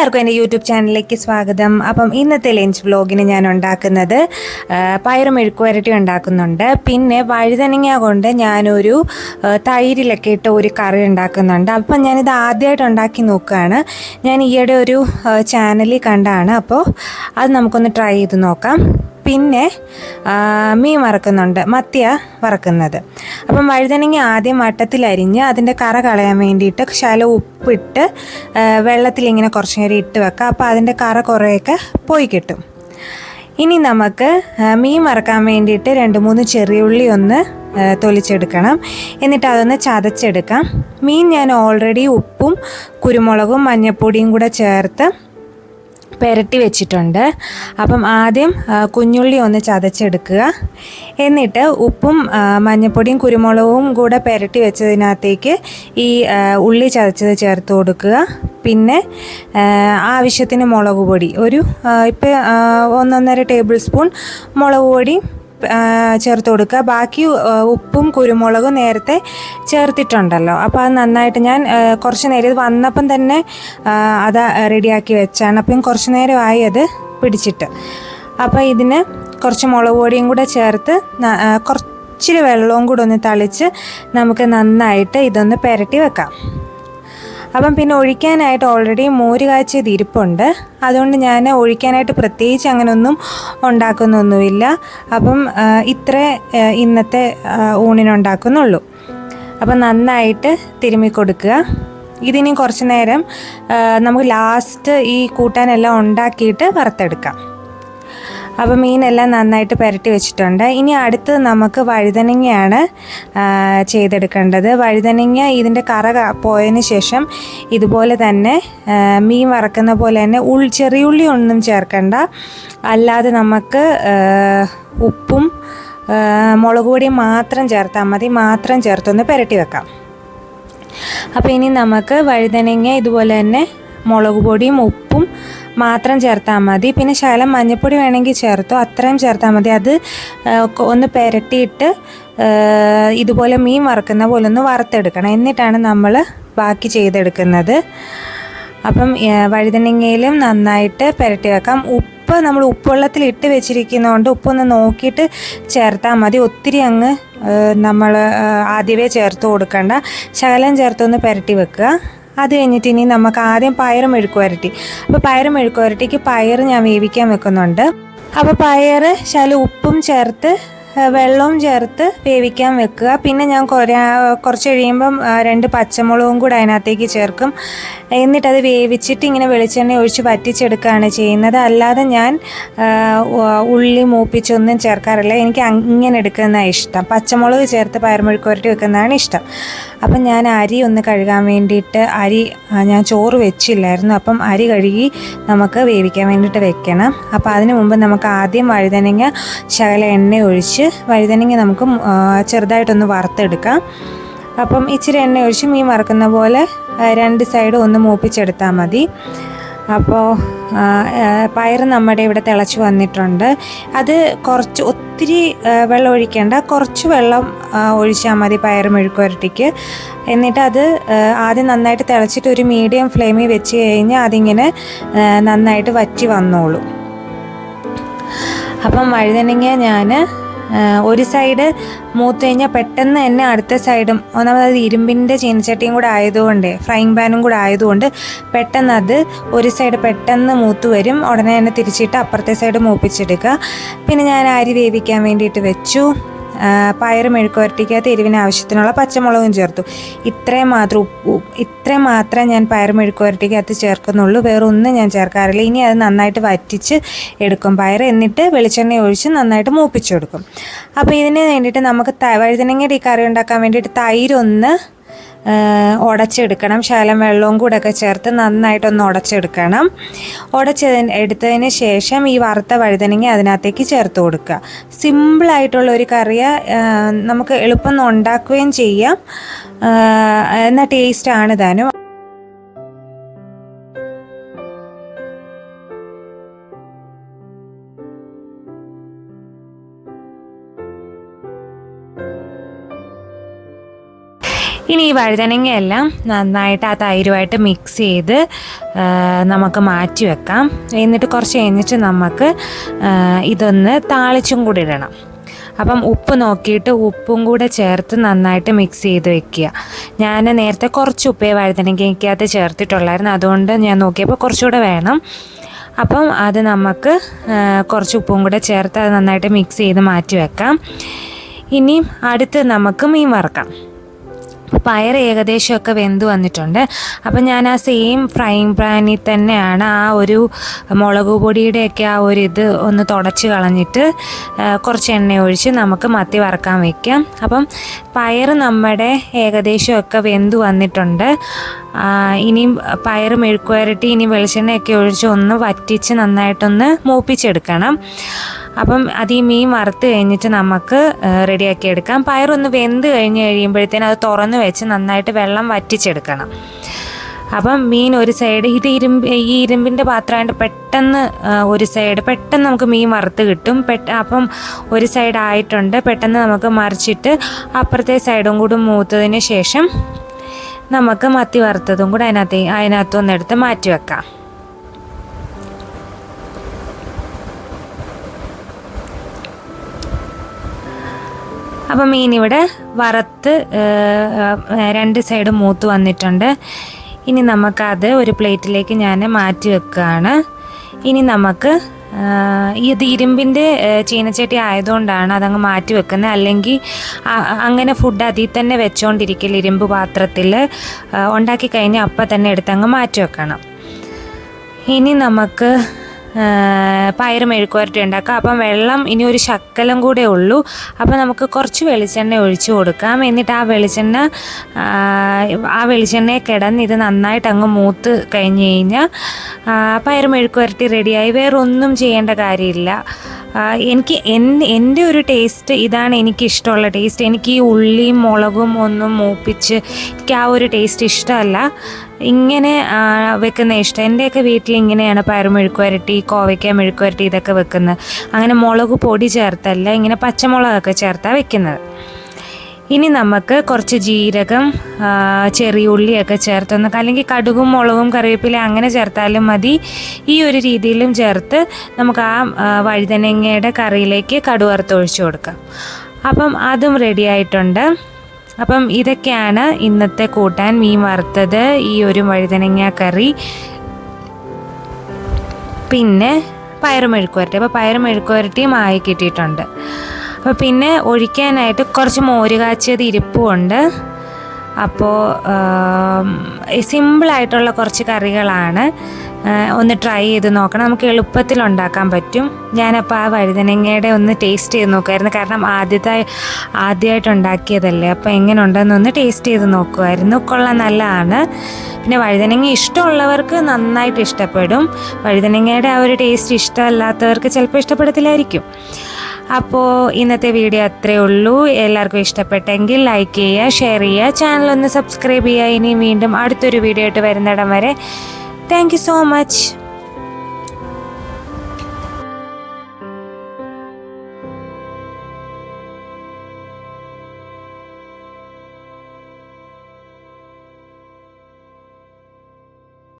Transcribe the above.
എല്ലാവർക്കും എന്റെ യൂട്യൂബ് ചാനലിലേക്ക് സ്വാഗതം. അപ്പം ഇന്നത്തെ ലഞ്ച് വ്ലോഗിന് ഞാൻ ഉണ്ടാക്കുന്നത് പയറും മെഴുക്കുവരട്ടി ഉണ്ടാക്കുന്നുണ്ട്. പിന്നെ വഴുതനങ്ങ കൊണ്ട് ഞാനൊരു തൈരിലൊക്കെ ഇട്ട് ഒരു കറി ഉണ്ടാക്കുന്നുണ്ട്. അപ്പം ഞാനിത് ആദ്യമായിട്ട് ഉണ്ടാക്കി നോക്കുകയാണ്. ഞാൻ ഈയിടെ ഒരു ചാനലിൽ കണ്ടാണ്. അപ്പോൾ അത് നമുക്കൊന്ന് ട്രൈ ചെയ്ത് നോക്കാം. പിന്നെ മീൻ വറക്കുന്നുണ്ട്. മത്തിയ വറക്കുന്നത്. അപ്പം വഴുതനങ്ങ ആദ്യം വട്ടത്തിലരിഞ്ഞ് അതിന്റെ കറ കളയാൻ വേണ്ടിയിട്ട് ശല ഉപ്പിട്ട് വെള്ളത്തിൽ ഇങ്ങനെ കുറച്ച് നേരം ഇട്ട് വെക്കുക. അപ്പോൾ അതിന്റെ കറ കുറേയൊക്കെ പോയി കിട്ടും. ഇനി നമുക്ക് മീൻ വറക്കാൻ വേണ്ടിയിട്ട് രണ്ട് മൂന്ന് ചെറിയ ഉള്ളി ഒന്ന് തൊലിച്ചെടുക്കണം. എന്നിട്ട് അതൊന്ന് ചതച്ചെടുക്കാം. മീൻ ഞാൻ ഓൾറെഡി ഉപ്പും കുരുമുളകും മഞ്ഞൾപ്പൊടിയും കൂടെ ചേർത്ത് പുരട്ടി വെച്ചിട്ടുണ്ട്. അപ്പം ആദ്യം കുഞ്ഞുള്ളി ഒന്ന് ചതച്ചെടുക്കുക. എന്നിട്ട് ഉപ്പും മഞ്ഞൾപ്പൊടിയും കുരുമുളകും കൂടെ പുരട്ടി വെച്ചതിനകത്തേക്ക് ഈ ഉള്ളി ചതച്ചത് ചേർത്ത് കൊടുക്കുക. പിന്നെ ആവശ്യത്തിന് മുളക് പൊടി. ഒരു ഇപ്പം ഒന്നൊന്നര ടേബിൾ സ്പൂൺ മുളക് ചേർത്ത് കൊടുക്കുക. ബാക്കി ഉപ്പും കുരുമുളകും നേരത്തെ ചേർത്തിട്ടുണ്ടല്ലോ. അപ്പോൾ അത് നന്നായിട്ട് ഞാൻ കുറച്ച് നേരം ഇത് വന്നപ്പം തന്നെ അത് റെഡിയാക്കി വെച്ചാണ്. അപ്പം കുറച്ച് നേരമായി അത് പിടിച്ചിട്ട്. അപ്പോൾ ഇതിന് കുറച്ച് മുളക് പൊടിയും കൂടെ ചേർത്ത് കുറച്ചിരി വെള്ളവും കൂടെ ഒന്ന് തളിച്ച് നമുക്ക് നന്നായിട്ട് ഇതൊന്ന് പുരട്ടി വെക്കാം. അപ്പം പിന്നെ ഒഴിക്കാനായിട്ട് ഓൾറെഡി മോര് കാച്ചിയത് ഇരിപ്പുണ്ട്. അതുകൊണ്ട് ഞാൻ ഒഴിക്കാനായിട്ട് പ്രത്യേകിച്ച് അങ്ങനെയൊന്നും ഉണ്ടാക്കുന്നൊന്നുമില്ല. അപ്പം ഇത്ര ഇന്നത്തെ ഊണിനുണ്ടാക്കുന്നുള്ളൂ. അപ്പം നന്നായിട്ട് തിരുമ്മി കൊടുക്കുക ഇതിനി കുറച്ച് നേരം നമുക്ക് ലാസ്റ്റ് ഈ കൂട്ടാനെല്ലാം ഉണ്ടാക്കിയിട്ട് വറുത്തെടുക്കാം. അപ്പോൾ മീനെല്ലാം നന്നായിട്ട് പുരട്ടി വെച്ചിട്ടുണ്ട്. ഇനി അടുത്ത് നമുക്ക് വഴുതനങ്ങയാണ് ചെയ്തെടുക്കേണ്ടത്. വഴുതനങ്ങ ഇതിന്റെ കറ പോയതിന് ശേഷം ഇതുപോലെ തന്നെ മീൻ വറക്കുന്ന പോലെ തന്നെ ഉൾ ചെറിയുള്ളി ഒന്നും ചേർക്കണ്ട. അല്ലാതെ നമുക്ക് ഉപ്പും മുളക് പൊടിയും മാത്രം ചേർത്താൽ മതി. മാത്രം ചേർത്തൊന്ന് പുരട്ടി വെക്കാം. അപ്പോൾ ഇനി നമുക്ക് വഴുതനങ്ങ ഇതുപോലെ തന്നെ മുളക് പൊടിയും ഉപ്പും മാത്രം ചേർത്താൽ മതി. പിന്നെ ശകലം മഞ്ഞൾപ്പൊടി വേണമെങ്കിൽ ചേർത്തോ. അത്രയും ചേർത്താൽ മതി. അത് ഒന്ന് പുരട്ടിയിട്ട് ഇതുപോലെ മീൻ വറുക്കുന്ന പോലെ ഒന്ന് വറുത്തെടുക്കണം. എന്നിട്ടാണ് നമ്മൾ ബാക്കി ചെയ്തെടുക്കുന്നത്. അപ്പം വഴുതനങ്ങയിലും നന്നായിട്ട് പുരട്ടി വെക്കാം. ഉപ്പ് നമ്മൾ ഉപ്പുവെള്ളത്തിൽ ഇട്ട് വെച്ചിരിക്കുന്നതുകൊണ്ട് ഉപ്പൊന്ന് നോക്കിയിട്ട് ചേർത്താൽ മതി. ഒത്തിരി അങ്ങ് നമ്മൾ ആദ്യമേ ചേർത്ത് കൊടുക്കണ്ട. ശകലം ചേർത്തൊന്ന് പുരട്ടി വെക്കുക. അത് കഴിഞ്ഞിട്ട് ഇനി നമുക്ക് ആദ്യം പയറ് മെഴുക്ക് വരട്ടി. അപ്പോൾ പയറ് മെഴുക്ക് പയർ ഞാൻ വേവിക്കാൻ വെക്കുന്നുണ്ട്. അപ്പോൾ പയറ് ശല ഉപ്പും ചേർത്ത് വെള്ളവും ചേർത്ത് വേവിക്കാൻ വെക്കുക. പിന്നെ ഞാൻ കുറച്ച് കഴിയുമ്പം രണ്ട് പച്ചമുളകും കൂടെ അതിനകത്തേക്ക് ചേർക്കും. എന്നിട്ടത് വേവിച്ചിട്ട് ഇങ്ങനെ വെളിച്ചെണ്ണ ഒഴിച്ച് വറ്റിച്ചെടുക്കുകയാണ് ചെയ്യുന്നത്. അല്ലാതെ ഞാൻ ഉള്ളി മൂപ്പിച്ചൊന്നും ചേർക്കാറില്ല. എനിക്ക് ഇങ്ങനെ എടുക്കുന്നതാണ് ഇഷ്ടം. പച്ചമുളക് ചേർത്ത് പയർമെഴുക്ക് പുരട്ടി വെക്കുന്നതാണ് ഇഷ്ടം. അപ്പം ഞാൻ അരി ഒന്ന് കഴുകാൻ വേണ്ടിയിട്ട് അരി ഞാൻ ചോറ് വെച്ചില്ലായിരുന്നു. അപ്പം അരി കഴുകി നമുക്ക് വേവിക്കാൻ വേണ്ടിയിട്ട് വെക്കണം. അപ്പോൾ അതിന് മുമ്പ് നമുക്ക് ആദ്യം വഴുതനങ്ങ ശകല എണ്ണ ഒഴിച്ച് വഴുതനങ്ങ നമുക്ക് ചെറുതായിട്ടൊന്ന് വറുത്തെടുക്കാം. അപ്പം ഇച്ചിരി എണ്ണ ഒഴിച്ച് മീൻ വറുക്കുന്ന പോലെ രണ്ട് സൈഡും ഒന്ന് മൂപ്പിച്ചെടുത്താൽ മതി. അപ്പോൾ ആ, നമ്മുടെ ഇവിടെ തിളച്ച് വന്നിട്ടുണ്ട്. അത് കുറച്ച് ഒത്തിരി വെള്ളം ഒഴിക്കേണ്ട കുറച്ച് വെള്ളം ഒഴിച്ചാൽ മതി പയർ മെഴുക്കുരട്ടിക്ക് എന്നിട്ട് അത് ആദ്യം നന്നായിട്ട് തിളച്ചിട്ട് ഒരു മീഡിയം ഫ്ലെയിമിൽ വെച്ച് കഴിഞ്ഞാൽ അതിങ്ങനെ നന്നായിട്ട് വറ്റി വന്നോളൂ. അപ്പം വഴുതനങ്ങ ഞാൻ ഒരു സൈഡ് മൂത്ത് കഴിഞ്ഞാൽ പെട്ടെന്ന് തന്നെ അടുത്ത സൈഡും ഒന്നാമത് ഇരുമ്പിന്റെ ചീനച്ചട്ടിയും കൂടെ ആയതുകൊണ്ട് ഫ്രൈങ് പാനും കൂടെ ആയതുകൊണ്ട് പെട്ടെന്ന് അത് ഒരു സൈഡ് പെട്ടെന്ന് മൂത്ത് വരും. ഉടനെ തന്നെ തിരിച്ചിട്ട് അപ്പുറത്തെ സൈഡ് മൂപ്പിച്ചെടുക്കുക. പിന്നെ ഞാൻ അരി വേവിക്കാൻ വേണ്ടിയിട്ട് വെച്ചു. ആ, പയറ് മെഴുക്കുവരട്ടിക്കകത്ത് എരിവിന് ആവശ്യത്തിനുള്ള പച്ചമുളകും ചേർത്തു. ഇത്രയും മാത്രം ഉപ്പ് ഇത്രയും മാത്രമേ ഞാൻ പയറ് മെഴുക്കുവരട്ടിക്കകത്ത് ചേർക്കുന്നുള്ളൂ. വേറെ ഒന്നും ഞാൻ ചേർക്കാറില്ല. ഇനി അത് നന്നായിട്ട് വറ്റിച്ച് എടുക്കും പയർ എന്നിട്ട് വെളിച്ചെണ്ണ ഒഴിച്ച് നന്നായിട്ട് മൂപ്പിച്ചെടുക്കും. അപ്പോൾ ഇതിന് വേണ്ടിയിട്ട് നമുക്ക് വഴുതനങ്ങയുടെ ഈ കറി ഉണ്ടാക്കാൻ വേണ്ടിയിട്ട് തൈരൊന്ന് ഉടച്ചെടുക്കണം. ശകലം വെള്ളവും കൂടെ ഒക്കെ ചേർത്ത് നന്നായിട്ടൊന്ന് ഉടച്ചെടുക്കണം. ഉടച്ചതിന് എടുത്തതിന് ശേഷം ഈ വറുത്ത വഴുതനങ്ങ അതിനകത്തേക്ക് ചേർത്ത് കൊടുക്കുക. സിമ്പിളായിട്ടുള്ള ഒരു കറിയ നമുക്ക് എളുപ്പം ഉണ്ടാക്കുകയും ചെയ്യാം. എന്ന ടേസ്റ്റാണ് താനും ഇനി ഈ വഴുതനങ്ങയെല്ലാം നന്നായിട്ട് ആ തൈരുമായിട്ട് മിക്സ് ചെയ്ത് നമുക്ക് മാറ്റി വെക്കാം. എന്നിട്ട് കുറച്ച് കഴിഞ്ഞിട്ട് നമുക്ക് ഇതൊന്ന് താളിച്ചും കൂടി ഇടണം. അപ്പം ഉപ്പ് നോക്കിയിട്ട് ഉപ്പും കൂടെ ചേർത്ത് നന്നായിട്ട് മിക്സ് ചെയ്ത് വെക്കുക. ഞാൻ നേരത്തെ കുറച്ച് ഉപ്പേ വഴുതനങ്ങയ്ക്കകത്ത് ചേർത്തിട്ടുള്ളായിരുന്നു. അതുകൊണ്ട് ഞാൻ നോക്കിയപ്പോൾ കുറച്ചുകൂടെ വേണം. അപ്പം അത് നമുക്ക് കുറച്ച് ഉപ്പും കൂടെ ചേർത്ത് അത് നന്നായിട്ട് മിക്സ് ചെയ്ത് മാറ്റി വെക്കാം. ഇനിയും അടുത്ത് നമുക്ക് മീൻ വറക്കാം. പയർ ഏകദേശമൊക്കെ വെന്ത് വന്നിട്ടുണ്ട്. അപ്പം ഞാൻ ആ സെയിം ഫ്രൈങ് പാനിൽ തന്നെയാണ് ആ ഒരു മുളക് പൊടിയുടെയൊക്കെ ആ ഒരു ഇത് ഒന്ന് തുടച്ച് കളഞ്ഞിട്ട് കുറച്ച് എണ്ണ ഒഴിച്ച് നമുക്ക് മത്തി വറക്കാൻ വയ്ക്കാം അപ്പം പയർ നമ്മുടെ ഏകദേശമൊക്കെ വെന്ത് വന്നിട്ടുണ്ട്. ഇനിയും പയർ മെഴുക്കുവരട്ടി ഇനി വെളിച്ചെണ്ണയൊക്കെ ഒഴിച്ച് ഒന്ന് വറ്റിച്ച് നന്നായിട്ടൊന്ന് മൂപ്പിച്ചെടുക്കണം. അപ്പം അത് ഈ മീൻ വറുത്ത് കഴിഞ്ഞിട്ട് നമുക്ക് റെഡിയാക്കി എടുക്കാം. പയറൊന്ന് വെന്ത് കഴിഞ്ഞ് കഴിയുമ്പോഴത്തേനും അത് തുറന്ന് വെച്ച് നന്നായിട്ട് വെള്ളം വറ്റിച്ചെടുക്കണം. അപ്പം മീൻ ഒരു സൈഡ് ഇത് ഇരുമ്പ് ഈ ഇരുമ്പിന്റെ പാത്രമായിട്ട് പെട്ടെന്ന് ഒരു സൈഡ് പെട്ടെന്ന് നമുക്ക് മീൻ വറുത്ത് കിട്ടും. പെട്ട അപ്പം ഒരു സൈഡ് ആയിട്ടുണ്ട് പെട്ടെന്ന് നമുക്ക് മറിച്ചിട്ട് അപ്പുറത്തെ സൈഡും കൂടി മൂത്തതിന് ശേഷം നമുക്ക് മത്തി വറുത്തതും കൂടെ അതിനകത്ത് അതിനകത്ത് ഒന്നെടുത്ത് മാറ്റി വെക്കാം. അപ്പം മീൻ ഇവിടെ വറുത്ത് രണ്ട് സൈഡും മൂത്ത് വന്നിട്ടുണ്ട്. ഇനി നമുക്കത് ഒരു പ്ലേറ്റിലേക്ക് ഞാൻ മാറ്റി വെക്കുകയാണ് ഇനി നമുക്ക് ഏഹ്, ഇത് ഇരുമ്പിന്റെ ചീനച്ചട്ടി ആയതുകൊണ്ടാണ് അതങ്ങ് മാറ്റി വെക്കുന്നത് അല്ലെങ്കിൽ അങ്ങനെ ഫുഡ് അതിൽ തന്നെ വെച്ചുകൊണ്ടിരിക്കില്ല ഇരുമ്പ് പാത്രത്തിൽ ഉണ്ടാക്കി കഴിഞ്ഞാൽ അപ്പം തന്നെ എടുത്തങ്ങ് മാറ്റി വെക്കണം. ഇനി നമുക്ക് ആ, പയറ് മെഴുക്കുവരട്ടി ഉണ്ടാക്കാം. അപ്പം വെള്ളം ഇനി ഒരു ശക്കലം കൂടെ ഉള്ളൂ. അപ്പം നമുക്ക് കുറച്ച് വെളിച്ചെണ്ണ ഒഴിച്ച് കൊടുക്കാം. എന്നിട്ട് ആ വെളിച്ചെണ്ണ ആ, വെളിച്ചെണ്ണയെ കിടന്ന് ഇത് നന്നായിട്ട് അങ്ങ് മൂത്ത് കഴിഞ്ഞ് കഴിഞ്ഞാൽ പയർ മെഴുക്കുവരട്ടി റെഡിയായി. വേറെ ഒന്നും ചെയ്യേണ്ട കാര്യമില്ല. എനിക്ക് എൻ- എന്റെ ഒരു ടേസ്റ്റ് ഇതാണ് എനിക്ക് ഇഷ്ടമുള്ള ടേസ്റ്റ്. എനിക്ക് ഈ ഉള്ളിയും മുളകും ഒന്നും മൂപ്പിച്ച് എനിക്ക് ആ ഒരു ടേസ്റ്റ് ഇഷ്ടമല്ല. ഇങ്ങനെ വെക്കുന്ന ഇഷ്ടം. എന്റെയൊക്കെ വീട്ടിൽ ഇങ്ങനെയാണ് പയർ മെഴുക്കുവരട്ടി കോവയ്ക്ക മെഴുക്കുവരട്ടി ഇതൊക്കെ വെക്കുന്നത്. അങ്ങനെ മുളക് പൊടി ചേർത്തല്ല ഇങ്ങനെ പച്ചമുളകൊക്കെ ചേർത്താണ് വെക്കുന്നത്. ഇനി നമുക്ക് കുറച്ച് ജീരകം ചെറിയ ഉള്ളിയൊക്കെ ചേർത്തൊന്ന് അല്ലെങ്കിൽ കടുകും മുളകും കറിവേപ്പില അങ്ങനെ ചേർത്താലും മതി. ഈ ഒരു രീതിയിലും ചേർത്ത് നമുക്ക് ആ, വഴുതനങ്ങയുടെ കറിയിലേക്ക് കടുവറുത്ത് ഒഴിച്ചു കൊടുക്കാം. അപ്പം അതും റെഡി ആയിട്ടുണ്ട്. അപ്പം ഇതൊക്കെയാണ് ഇന്നത്തെ കൂട്ടാൻ മീൻ വറുത്തത് ഈ ഒരു വഴുതനങ്ങ കറി. പിന്നെ പയറ് മെഴുക്കുവരട്ടി അപ്പോൾ പയറ് മെഴുക്കുവരട്ടിയും ആയി കിട്ടിയിട്ടുണ്ട്. അപ്പോൾ പിന്നെ ഒഴിക്കാനായിട്ട് കുറച്ച് മോര് കാച്ചിയത് ഇരിപ്പുമുണ്ട് അപ്പോൾ സിമ്പിളായിട്ടുള്ള കുറച്ച് കറികളാണ്. ഒന്ന് ട്രൈ ചെയ്ത് നോക്കണം. നമുക്ക് എളുപ്പത്തിൽ ഉണ്ടാക്കാൻ പറ്റും. ഞാനപ്പോൾ ആ വഴുതനങ്ങയുടെ ഒന്ന് ടേസ്റ്റ് ചെയ്ത് നോക്കുമായിരുന്നു കാരണം ആദ്യത്തെ ആദ്യമായിട്ട് ഉണ്ടാക്കിയതല്ലേ. അപ്പോൾ എങ്ങനെ ഉണ്ടെന്നൊന്ന് ടേസ്റ്റ് ചെയ്ത് നോക്കുമായിരുന്നു കൊള്ളാൻ നല്ലതാണ്. പിന്നെ വഴുതനങ്ങ ഇഷ്ടമുള്ളവർക്ക് നന്നായിട്ട് ഇഷ്ടപ്പെടും. വഴുതനങ്ങയുടെ ആ ഒരു ടേസ്റ്റ് ഇഷ്ടമല്ലാത്തവർക്ക് ചിലപ്പോൾ ഇഷ്ടപ്പെടത്തില്ലായിരിക്കും. അപ്പോൾ ഇന്നത്തെ വീഡിയോ അത്രേ ഉള്ളൂ. എല്ലാവർക്കും ഇഷ്ടപ്പെട്ടെങ്കിൽ ലൈക്ക് ചെയ്യുക ഷെയർ ചെയ്യുക. ചാനൽ ഒന്ന് സബ്സ്ക്രൈബ് ചെയ്യുക. ഇനി വീണ്ടും അടുത്തൊരു വീഡിയോ ആയിട്ട് വരുന്നിടം വരെ Thank you so much.